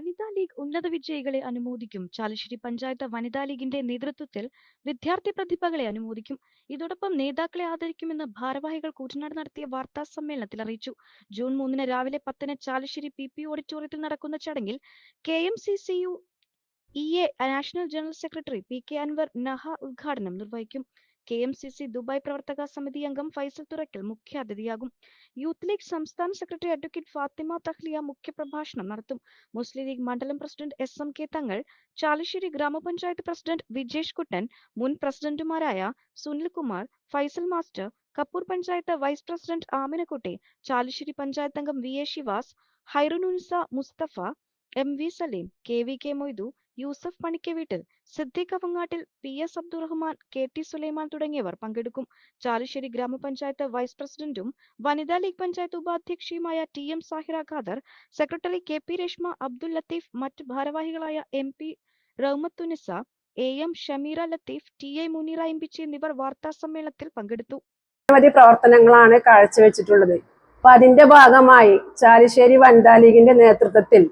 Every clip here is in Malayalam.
വനിതാ ലീഗ് ഉന്നത വിജയികളെ അനുമോദിക്കും. ചാലശ്ശേരി പഞ്ചായത്ത് വനിതാ ലീഗിന്റെ നേതൃത്വത്തിൽ വിദ്യാർത്ഥി പ്രതിഭകളെ അനുമോദിക്കും. ഇതോടൊപ്പം നേതാക്കളെ ആദരിക്കുമെന്ന് ഭാരവാഹികൾ കൂറ്റനാട് നടത്തിയ വാർത്താ സമ്മേളനത്തിൽ അറിയിച്ചു. ജൂൺ മൂന്നിന് രാവിലെ പത്തിന് ചാലശ്ശേരി പി പി ഓഡിറ്റോറിയത്തിൽ നടക്കുന്ന ചടങ്ങിൽ K M C C U E A national general secretary P K Anwar Naha ഉദ്ഘാടനം നിർവഹിക്കും. K M C C Dubai പ്രവർത്തക സമിതി അംഗം ഫൈസൽ തുറക്കൽ മുഖ്യാതിഥിയാകും യൂത്ത് ലീഗ് സംസ്ഥാന സെക്രട്ടറി അഡ്വക്കേറ്റ് ഫാത്തിമ തഹ്ലിയ മുഖ്യപ്രഭാഷണം നടത്തും. മുസ്ലിം ലീഗ് മണ്ഡലം president S M K Thangal Chalissery ഗ്രാമപഞ്ചായത്ത് പ്രസിഡന്റ് വിജേഷ് കുട്ടൻ മുൻ പ്രസിഡന്റുമാരായ Sunilkumar Faisal master Kappur panchayat vice president Aminakutty Chalissery panchayat അംഗം V A Shivas ഹൈറുനുൻസ Mustafa M V Saleem K V K Moidu Yusuf പണിക്ക വീട്ടിൽ Siddique Avangattil P S Abdurahman K T Sulaiman തുടങ്ങിയവർ പങ്കെടുക്കും. ചാലുശ്ശേരി ഗ്രാമപഞ്ചായത്ത് വൈസ് പ്രസിഡന്റും വനിതാ League panchayat ഉപാധ്യക്ഷയുമായ T M Sahira Khader secretary K P Reshma Abdul Latheef മറ്റ് ഭാരവാഹികളായ M P Rahmathunnisa A M Shameera Latheef T A Muneera M Pichi എന്നിവർ വാർത്താ സമ്മേളനത്തിൽ പങ്കെടുത്തു. നിരവധി പ്രവർത്തനങ്ങളാണ് കാഴ്ചവെച്ചിട്ടുള്ളത്. അപ്പൊ അതിന്റെ ഭാഗമായി ചാലിശ്ശേരി വനിതാ ലീഗിന്റെ നേതൃത്വത്തിൽ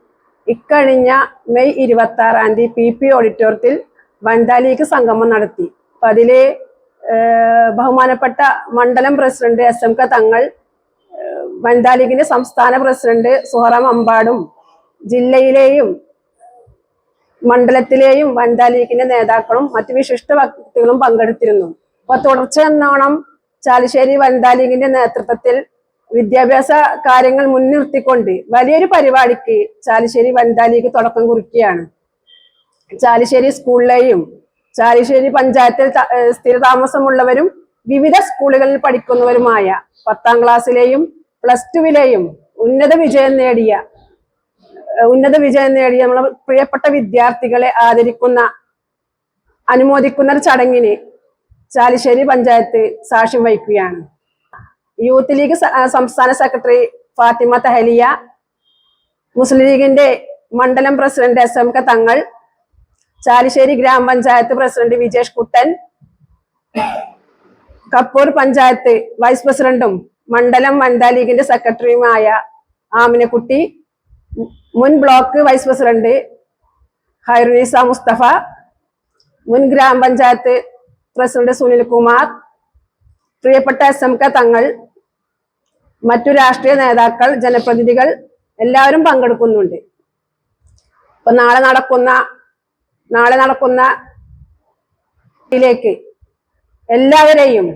ഇക്കഴിഞ്ഞ മെയ് ഇരുപത്തി ആറാം തീയതി പി പി ഓഡിറ്റോറിയത്തിൽ വനിതാ ലീഗ് സംഗമം നടത്തി. അപ്പൊ ബഹുമാനപ്പെട്ട മണ്ഡലം പ്രസിഡന്റ് എസ് എം കെ തങ്ങൾ വനിതാ ലീഗിന്റെ സംസ്ഥാന പ്രസിഡന്റ് സുഹറ അമ്പാടും ജില്ലയിലെയും മണ്ഡലത്തിലെയും വനിതാ ലീഗിന്റെ നേതാക്കളും മറ്റു വിശിഷ്ട വ്യക്തികളും പങ്കെടുത്തിരുന്നു. അപ്പൊ തുടർച്ച എന്നോണം ചാലിശ്ശേരി വനിതാ ലീഗിന്റെ നേതൃത്വത്തിൽ വിദ്യാഭ്യാസ കാര്യങ്ങൾ മുൻനിർത്തിക്കൊണ്ട് വലിയൊരു പരിപാടിക്ക് ചാലിശ്ശേരി വനിതാ ലീഗ് തുടക്കം കുറിക്കുകയാണ്. ചാലിശ്ശേരി സ്കൂളിലെയും ചാലിശ്ശേരി പഞ്ചായത്തിൽ സ്ഥിരതാമസമുള്ളവരും വിവിധ സ്കൂളുകളിൽ പഠിക്കുന്നവരുമായ പത്താം ക്ലാസ്സിലെയും പ്ലസ് ടുവിലെയും ഉന്നത വിജയം നേടിയ ഉന്നത വിജയം നേടിയ നമ്മളെ പ്രിയപ്പെട്ട വിദ്യാർത്ഥികളെ ആദരിക്കുന്ന അനുമോദിക്കുന്ന ഒരു ചടങ്ങിന് ചാലിശ്ശേരി പഞ്ചായത്ത് സാക്ഷ്യം വഹിക്കുകയാണ്. യൂത്ത് ലീഗ് സംസ്ഥാന സെക്രട്ടറി ഫാത്തിമ തഹലിയ മുസ്ലിം ലീഗിന്റെ മണ്ഡലം president S M K Thangal Chalissery ഗ്രാമപഞ്ചായത്ത് പ്രസിഡന്റ് വിജേഷ് കുട്ടൻ കപ്പൂർ പഞ്ചായത്ത് വൈസ് പ്രസിഡന്റും മണ്ഡലം വനിതാ ലീഗിന്റെ സെക്രട്ടറിയുമായ ആമിനക്കുട്ടി മുൻ block vice president Hairunnisa Mustafa മുൻ ഗ്രാമപഞ്ചായത്ത് പ്രസിഡന്റ് സുനിൽ കുമാർ പ്രിയപ്പെട്ട എസ് എം കെ തങ്ങൾ മറ്റു രാഷ്ട്രീയ നേതാക്കൾ ജനപ്രതിനിധികൾ എല്ലാവരും പങ്കെടുക്കുന്നുണ്ട്. ഇപ്പൊ നാളെ നടക്കുന്ന നാളെ നടക്കുന്ന ിലേക്ക് എല്ലാവരെയും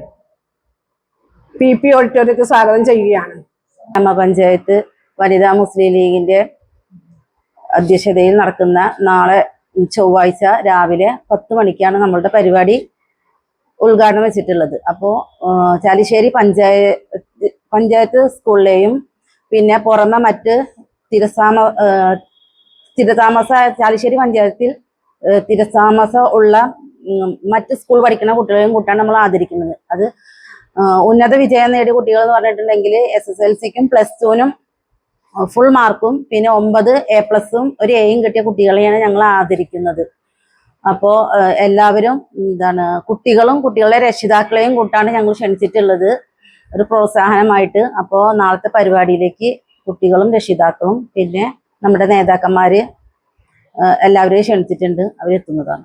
പി പി ഓഡിറ്റോറിയത്തിൽ സ്വാഗതം ചെയ്യുകയാണ്. ഗ്രാമപഞ്ചായത്ത് വനിതാ മുസ്ലിം ലീഗിന്റെ അധ്യക്ഷതയിൽ നടക്കുന്ന നാളെ ചൊവ്വാഴ്ച രാവിലെ പത്ത് മണിക്കാണ് നമ്മളുടെ പരിപാടി. ഉദ്ഘാടനം വെച്ചിട്ടുള്ളത്. അപ്പോൾ ചാലിശ്ശേരി പഞ്ചായത്ത് പഞ്ചായത്ത് സ്കൂളിലെയും പിന്നെ പുറമെ മറ്റ് സ്ഥിരതാമ ആ, സ്ഥിരതാമസ ചാലിശ്ശേരി പഞ്ചായത്തിൽ സ്ഥിരതാമസ ഉള്ള മറ്റ് സ്കൂൾ പഠിക്കുന്ന കുട്ടികളെയും കൂട്ടാണ് നമ്മൾ ആദരിക്കുന്നത്. അത് ഉന്നത വിജയം നേടിയ കുട്ടികൾ എന്ന് പറഞ്ഞിട്ടുണ്ടെങ്കിൽ എസ് എസ് എൽ സിക്കും പ്ലസ് ടുവിനും ഫുൾ മാർക്കും പിന്നെ ഒമ്പത് എ പ്ലസും ഒരു എയും കിട്ടിയ കുട്ടികളെയാണ് ഞങ്ങൾ ആദരിക്കുന്നത്. അപ്പോൾ എല്ലാവരും എന്താണ് കുട്ടികളും കുട്ടികളുടെ രക്ഷിതാക്കളെയും കൂട്ടാണ് ഞങ്ങൾ ക്ഷണിച്ചിട്ടുള്ളത്. ഒരു പ്രോത്സാഹനമായിട്ട്. അപ്പോ നാളത്തെ പരിപാടിയിലേക്ക് കുട്ടികളും രക്ഷിതാക്കളും പിന്നെ നമ്മുടെ നേതാക്കന്മാര് എല്ലാവരെയും ക്ഷണിച്ചിട്ടുണ്ട്. അവരെത്തുന്നതാണ്.